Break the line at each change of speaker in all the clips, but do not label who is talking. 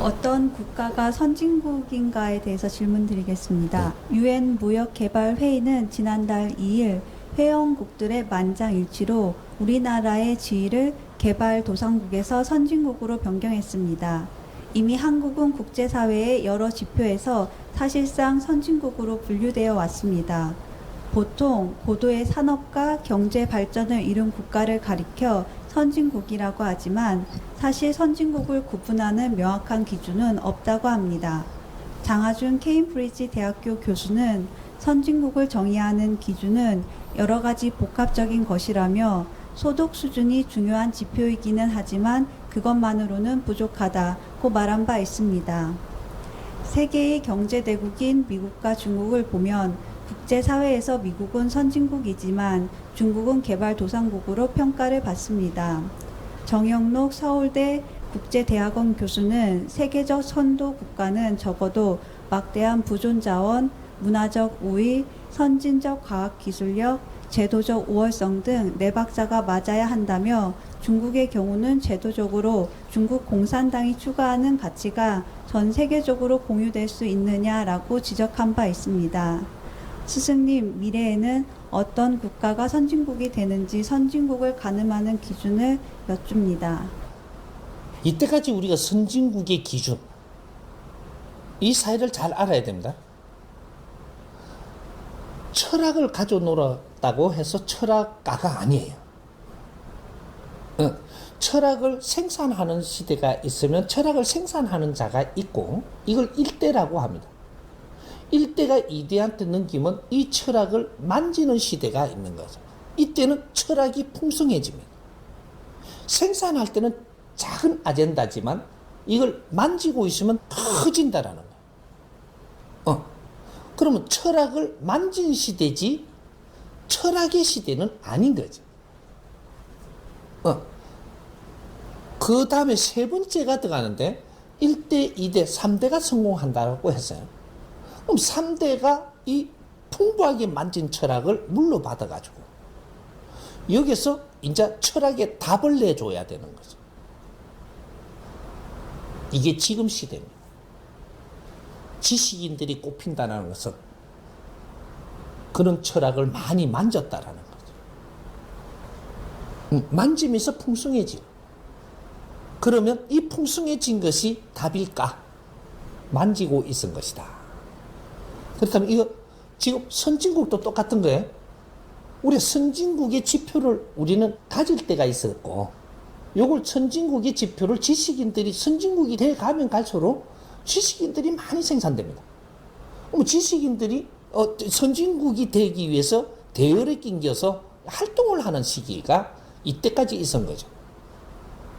어떤 국가가 선진국인가에 대해서 질문드리겠습니다. 유엔 무역개발회의는 지난달 2일 회원국들의 만장일치로 우리나라의 지위를 개발도상국에서 선진국으로 변경했습니다. 이미 한국은 국제사회의 여러 지표에서 사실상 선진국으로 분류되어 왔습니다. 보통 고도의 산업과 경제 발전을 이룬 국가를 가리켜 선진국이라고 하지만 사실 선진국을 구분하는 명확한 기준은 없다고 합니다. 장하준 케임브리지 대학교 교수는 선진국을 정의하는 기준은 여러 가지 복합적인 것이라며 소득 수준이 중요한 지표이기는 하지만 그것만으로는 부족하다고 말한 바 있습니다. 세계의 경제 대국인 미국과 중국을 보면 국제사회에서 미국은 선진국이지만 중국은 개발도상국으로 평가를 받습니다. 정영록 서울대 국제대학원 교수는 세계적 선도 국가는 적어도 막대한 부존자원, 문화적 우위, 선진적 과학기술력, 제도적 우월성 등네 박자가 맞아야 한다며 중국의 경우는 제도적으로 중국 공산당이 추구하는 가치가 전 세계적으로 공유될 수 있느냐라고 지적한 바 있습니다. 스승님, 미래에는 어떤 국가가 선진국이 되는지 선진국을 가늠하는 기준을 여쭙니다.
이때까지 우리가 선진국의 기준, 이 사회를 잘 알아야 됩니다. 철학을 가져 놀았다고 해서 철학가가 아니에요. 어, 철학을 생산하는 시대가 있으면 철학을 생산하는 자가 있고 이걸 일대라고 합니다. 일대가 이대한테 넘기면 이 철학을 만지는 시대가 있는 거죠. 이때는 철학이 풍성해집니다. 생산할 때는 작은 아젠다지만 이걸 만지고 있으면 커진다라는 거예요. 어. 그러면 철학을 만진 시대지 철학의 시대는 아닌 거죠. 어. 그 다음에 세 번째가 들어가는데 1대, 2대, 3대가 성공한다고 했어요. 그럼 3대가 이 풍부하게 만진 철학을 물러받아가지고 여기서 이제 철학의 답을 내줘야 되는 거죠. 이게 지금 시대입니다. 지식인들이 꼽힌다는 것은 그런 철학을 많이 만졌다라는 거죠. 음, 만지면서 풍성해지. 그러면 이 풍성해진 것이 답일까? 만지고 있은 것이다. 그렇다면 이거 지금 선진국도 똑같은 거예요. 우리 선진국의 지표를 우리는 가질 때가 있었고, 요걸 선진국의 지표를 지식인들이 선진국이 돼 가면 갈수록 지식인들이 많이 생산됩니다. 그럼 지식인들이 어, 선진국이 되기 위해서 대열에 낑겨서 활동을 하는 시기가 이때까지 있었던 거죠.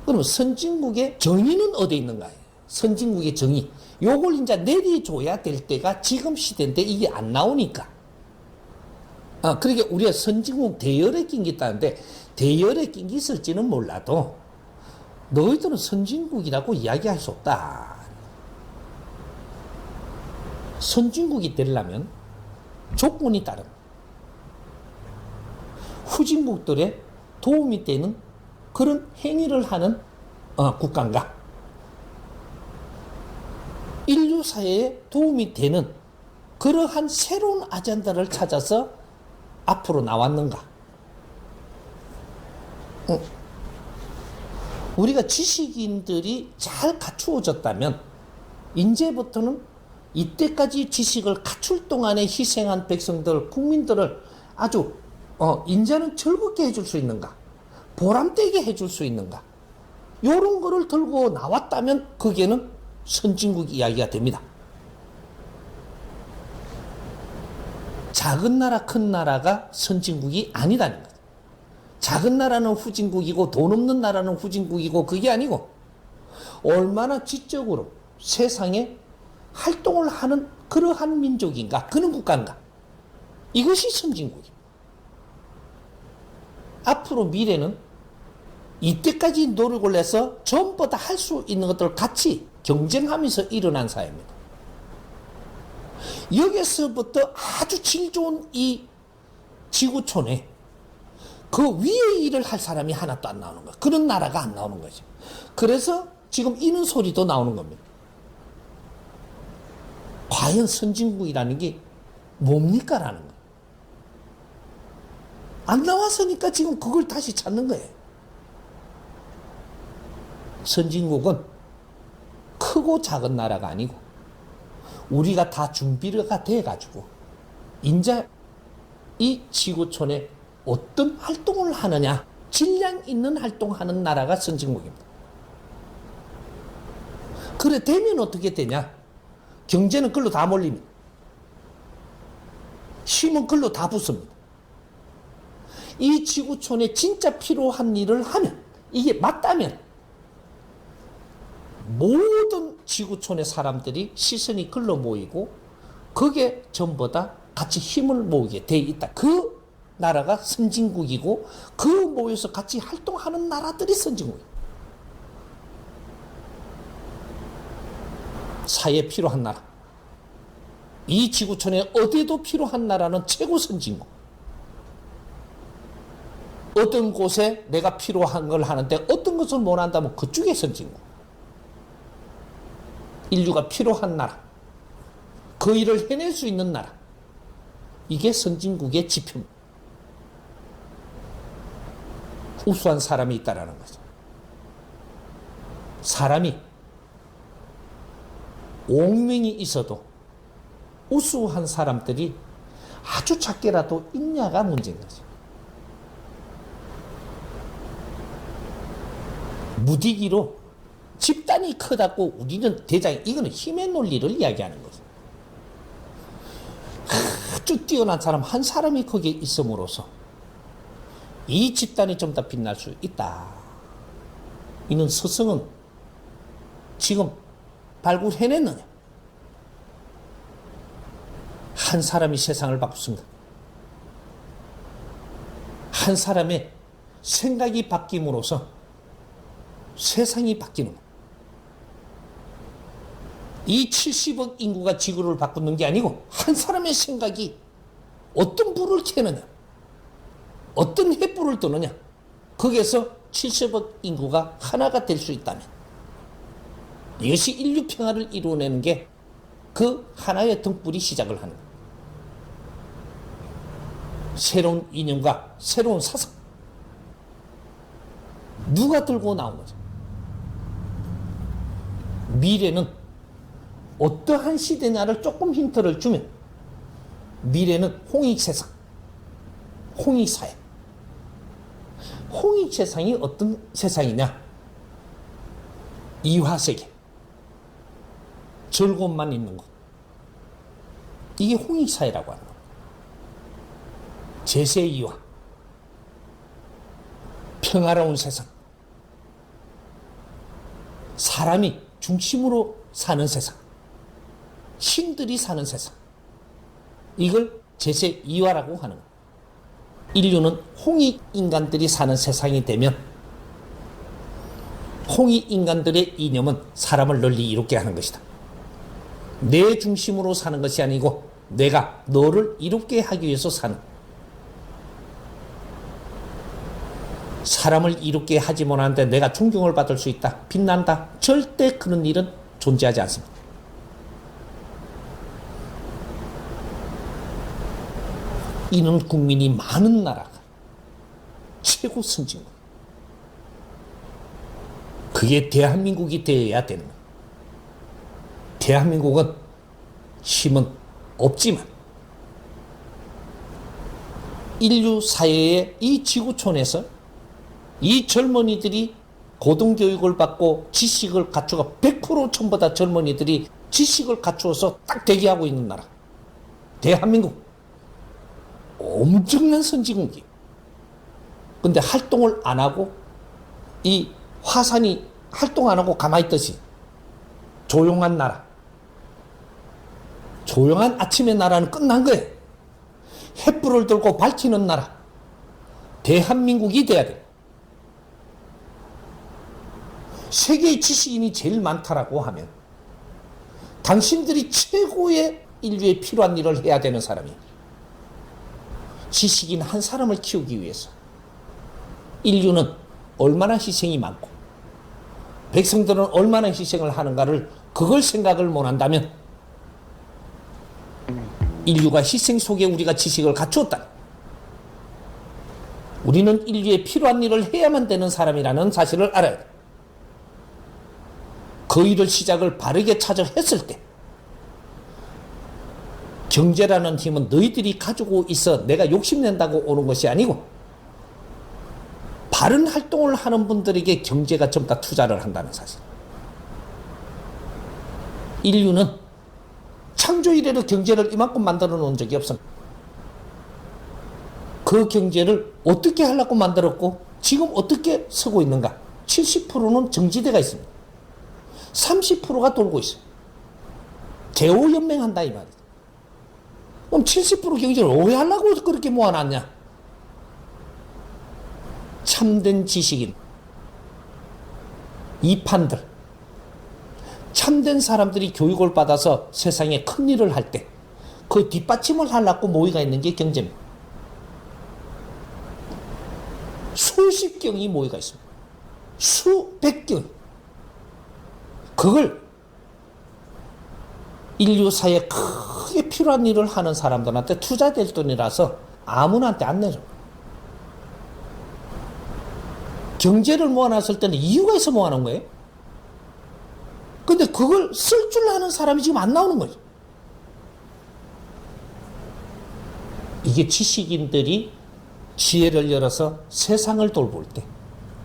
그러면 선진국의 정의는 어디 있는가요? 선진국의 정의. 요걸 이제 내려줘야 될 때가 지금 시대인데 이게 안 나오니까. 아, 그러니까 우리가 선진국 대열에 낑겼다는데 대열에 낑겼을지는 몰라도 너희들은 선진국이라고 이야기할 수 없다. 선진국이 되려면 조건이 따른 후진국들의 도움이 되는 그런 행위를 하는 어, 국가인가? 인류 사회에 도움이 되는 그러한 새로운 아젠다를 찾아서 앞으로 나왔는가? 어. 우리가 지식인들이 잘 갖추어졌다면 이제부터는 이때까지 지식을 갖출 동안에 희생한 백성들, 국민들을 아주 어, 인자는 즐겁게 해줄 수 있는가? 보람되게 해줄 수 있는가? 요런 거를 들고 나왔다면 거기에는 선진국 이야기가 됩니다. 작은 나라, 큰 나라가 선진국이 아니다는 거죠. 작은 나라는 후진국이고 돈 없는 나라는 후진국이고 그게 아니고 얼마나 지적으로 세상에 활동을 하는 그러한 민족인가, 그런 국가인가. 이것이 선진국입니다. 앞으로 미래는 이때까지 노력을 해서 전부 다 할 수 있는 것들을 같이 경쟁하면서 일어난 사회입니다. 여기서부터 아주 질 좋은 이 지구촌에 그 위에 일을 할 사람이 하나도 안 나오는 거야. 그런 나라가 안 나오는 거죠. 그래서 지금 이는 소리도 나오는 겁니다. 과연 선진국이라는 게 뭡니까? 라는 거예요. 안 나왔으니까 지금 그걸 다시 찾는 거예요. 선진국은 크고 작은 나라가 아니고 우리가 다 준비가 돼가지고 인자 이 지구촌에 어떤 활동을 하느냐 질량 있는 활동하는 나라가 선진국입니다. 그래 되면 어떻게 되냐? 경제는 글로 다 몰립니다. 힘은 글로 다 붙습니다. 이 지구촌에 진짜 필요한 일을 하면 이게 맞다면 모든 지구촌의 사람들이 시선이 글로 모이고 그게 전부 다 같이 힘을 모으게 돼 있다. 그 나라가 선진국이고 그 모여서 같이 활동하는 나라들이 선진국이에요. 사회에 필요한 나라. 이 지구촌에 어디에도 필요한 나라는 최고 선진국. 어떤 곳에 내가 필요한 걸 하는데 어떤 것을 못 한다면 그쪽에 선진국. 인류가 필요한 나라. 그 일을 해낼 수 있는 나라. 이게 선진국의 지표입니다. 우수한 사람이 있다라는 거죠. 사람이 5명이 있어도 우수한 사람들이 아주 작게라도 있냐가 문제인 거죠. 무디기로 집단이 크다고 우리는 대장, 이거는 힘의 논리를 이야기하는 거죠. 아주 뛰어난 사람 한 사람이 거기에 있음으로써 이 집단이 좀 더 빛날 수 있다. 이는 스승은 지금 발굴해냈느냐? 한 사람이 세상을 바꿉니다. 한 사람의 생각이 바뀜으로써 세상이 바뀌는. 이 70억 인구가 지구를 바꾸는 게 아니고 한 사람의 생각이 어떤 불을 켜느냐, 어떤 횃불을 뜨느냐, 거기에서 70억 인구가 하나가 될 수 있다면 이것이 인류 평화를 이루어내는 게 그 하나의 등불이 시작을 하는 거예요. 새로운 이념과 새로운 사상. 누가 들고 나온 거죠? 미래는 어떠한 시대냐를 조금 힌트를 주면 미래는 홍익 세상, 홍익 사회. 홍익 세상이 어떤 세상이냐? 이화 세계. 즐거움만 있는 것. 이게 홍익 사회라고 하는 거예요. 제세 이화. 평화로운 세상. 사람이 중심으로 사는 세상. 신들이 사는 세상. 이걸 제세 이화라고 하는 거예요. 인류는 홍익 인간들이 사는 세상이 되면 홍익 인간들의 이념은 사람을 널리 이롭게 하는 것이다. 내 중심으로 사는 것이 아니고 내가 너를 이롭게 하기 위해서 사는 사람을 이롭게 하지 못하는데 내가 존경을 받을 수 있다. 빛난다. 절대 그런 일은 존재하지 않습니다. 이는 국민이 많은 나라가 최고 선진국. 그게 대한민국이 되어야 되는 거예요. 대한민국은 힘은 없지만 인류 사회의 이 지구촌에서 이 젊은이들이 고등교육을 받고 지식을 갖추고 100% 전부 다 젊은이들이 지식을 갖추어서 딱 대기하고 있는 나라. 대한민국. 엄청난 선진국이. 근데 활동을 안 하고 이 화산이 활동 안 하고 가만히 있듯이 조용한 나라. 조용한 아침의 나라는 끝난 거예요. 횃불을 들고 밝히는 나라. 대한민국이 돼야 돼. 세계의 지식인이 제일 많다라고 하면 당신들이 최고의 인류에 필요한 일을 해야 되는 사람이에요. 지식인 한 사람을 키우기 위해서 인류는 얼마나 희생이 많고 백성들은 얼마나 희생을 하는가를 그걸 생각을 못 한다면 인류가 희생 속에 우리가 지식을 갖추었다. 우리는 인류에 필요한 일을 해야만 되는 사람이라는 사실을 알아야 돼. 그 일을 시작을 바르게 찾아 했을 때, 경제라는 힘은 너희들이 가지고 있어 내가 욕심낸다고 오는 것이 아니고, 바른 활동을 하는 분들에게 경제가 전부 다 투자를 한다는 사실. 인류는 창조 이래로 경제를 이만큼 만들어 놓은 적이 없습니다. 그 경제를 어떻게 하려고 만들었고 지금 어떻게 서고 있는가? 70%는 정지대가 있습니다. 30%가 돌고 있어요. 개호연맹한다 이 말이죠. 그럼 70% 경제를 왜 하려고 그렇게 모아놨냐? 참된 지식인, 이판들, 참된 사람들이 교육을 받아서 세상에 큰 일을 할 때 그 뒷받침을 하려고 모이가 있는 게 경제입니다. 수십 경이 모이가 있습니다. 수백 경. 그걸 인류사에 크게 필요한 일을 하는 사람들한테 투자될 돈이라서 아무나한테 안 내줘. 경제를 모아놨을 때는 이유가 있어 모아놓은 거예요. 근데 그걸 쓸 줄 아는 사람이 지금 안 나오는 거죠. 이게 지식인들이 지혜를 열어서 세상을 돌볼 때,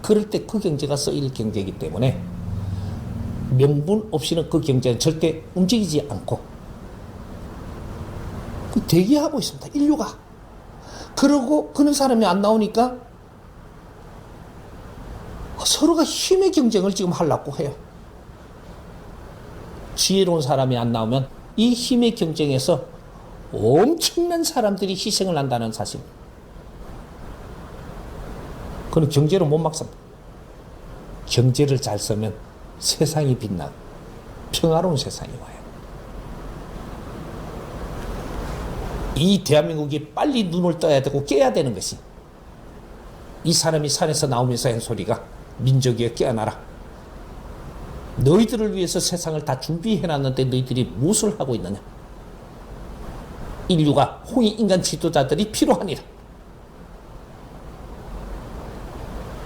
그럴 때 그 경제가 쓰일 경제이기 때문에 명분 없이는 그 경제는 절대 움직이지 않고 그 대기하고 있습니다. 인류가. 그러고 그런 사람이 안 나오니까 서로가 힘의 경쟁을 지금 하려고 해요. 지혜로운 사람이 안 나오면 이 힘의 경쟁에서 엄청난 사람들이 희생을 한다는 사실. 그는 경제로 못 막습니다. 경제를 잘 쓰면 세상이 빛나고 평화로운 세상이 와요. 이 대한민국이 빨리 눈을 떠야 되고 깨야 되는 것이 이 사람이 산에서 나오면서 한 소리가 민족이여 깨어나라. 너희들을 위해서 세상을 다 준비해놨는데 너희들이 무엇을 하고 있느냐? 인류가 홍익 인간 지도자들이 필요하니라.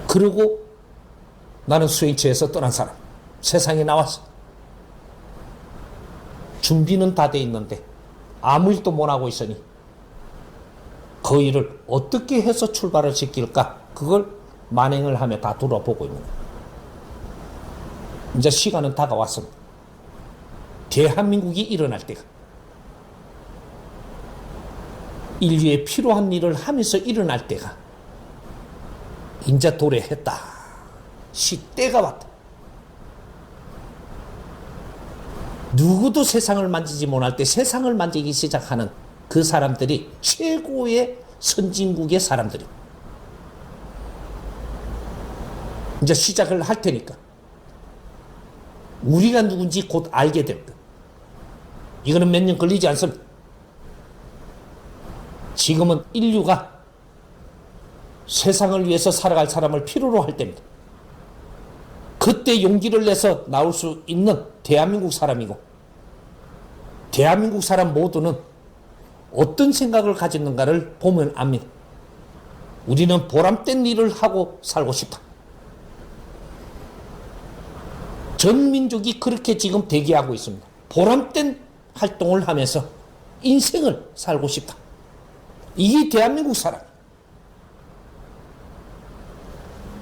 그리고 나는 수행처에서 떠난 사람, 세상에 나왔어. 준비는 다 돼 있는데 아무 일도 못 하고 있으니 그 일을 어떻게 해서 출발을 시킬까? 그걸 만행을 하며 다 돌아보고 있는 거예요. 이제 시간은 다가왔습니다. 대한민국이 일어날 때가 인류에 필요한 일을 하면서 일어날 때가 인자 도래했다. 시때가 왔다. 누구도 세상을 만지지 못할 때 세상을 만지기 시작하는 그 사람들이 최고의 선진국의 사람들이 이제 시작을 할 테니까 우리가 누군지 곧 알게 될 것. 이거는 몇 년 걸리지 않습니다. 지금은 인류가 세상을 위해서 살아갈 사람을 필요로 할 때입니다. 그때 용기를 내서 나올 수 있는 대한민국 사람이고, 대한민국 사람 모두는 어떤 생각을 가졌는가를 보면 압니다. 우리는 보람된 일을 하고 살고 싶다. 전 민족이 그렇게 지금 대기하고 있습니다. 보람된 활동을 하면서 인생을 살고 싶다. 이게 대한민국 사람.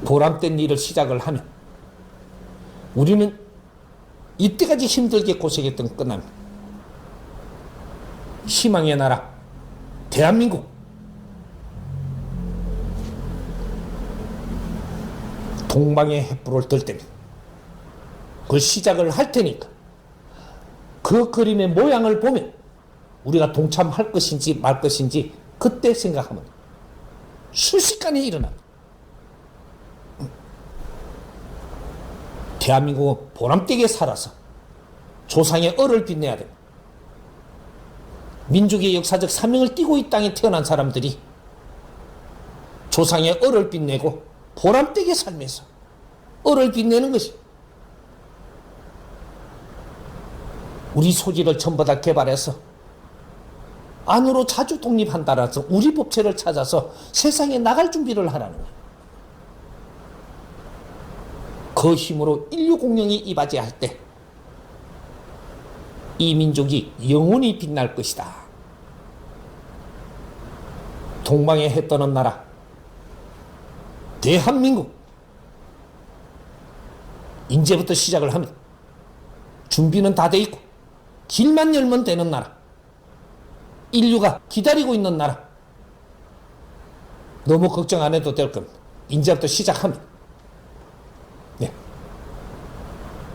보람된 일을 시작을 하면 우리는 이때까지 힘들게 고생했던 끝납니다. 희망의 나라, 대한민국. 동방의 횃불을 들 때입니다. 그 시작을 할 테니까 그 그림의 모양을 보면 우리가 동참할 것인지 말 것인지 그때 생각하면 순식간에 일어납니다. 대한민국은 보람되게 살아서 조상의 얼을 빛내야 됩니다. 민족의 역사적 사명을 띠고 이 땅에 태어난 사람들이 조상의 얼을 빛내고 보람되게 살면서 얼을 빛내는 것이 우리 소지를 전부 다 개발해서 안으로 자주 독립한다라서 우리 법체를 찾아서 세상에 나갈 준비를 하라는 거예요. 그 힘으로 인류 공룡이 이바지할 때 이 민족이 영원히 빛날 것이다. 동방에 해 떠는 나라 대한민국 이제부터 시작을 합니다. 준비는 다 돼 있고 길만 열면 되는 나라 인류가 기다리고 있는 나라 너무 걱정 안 해도 될 겁니다. 이제부터 시작합니다.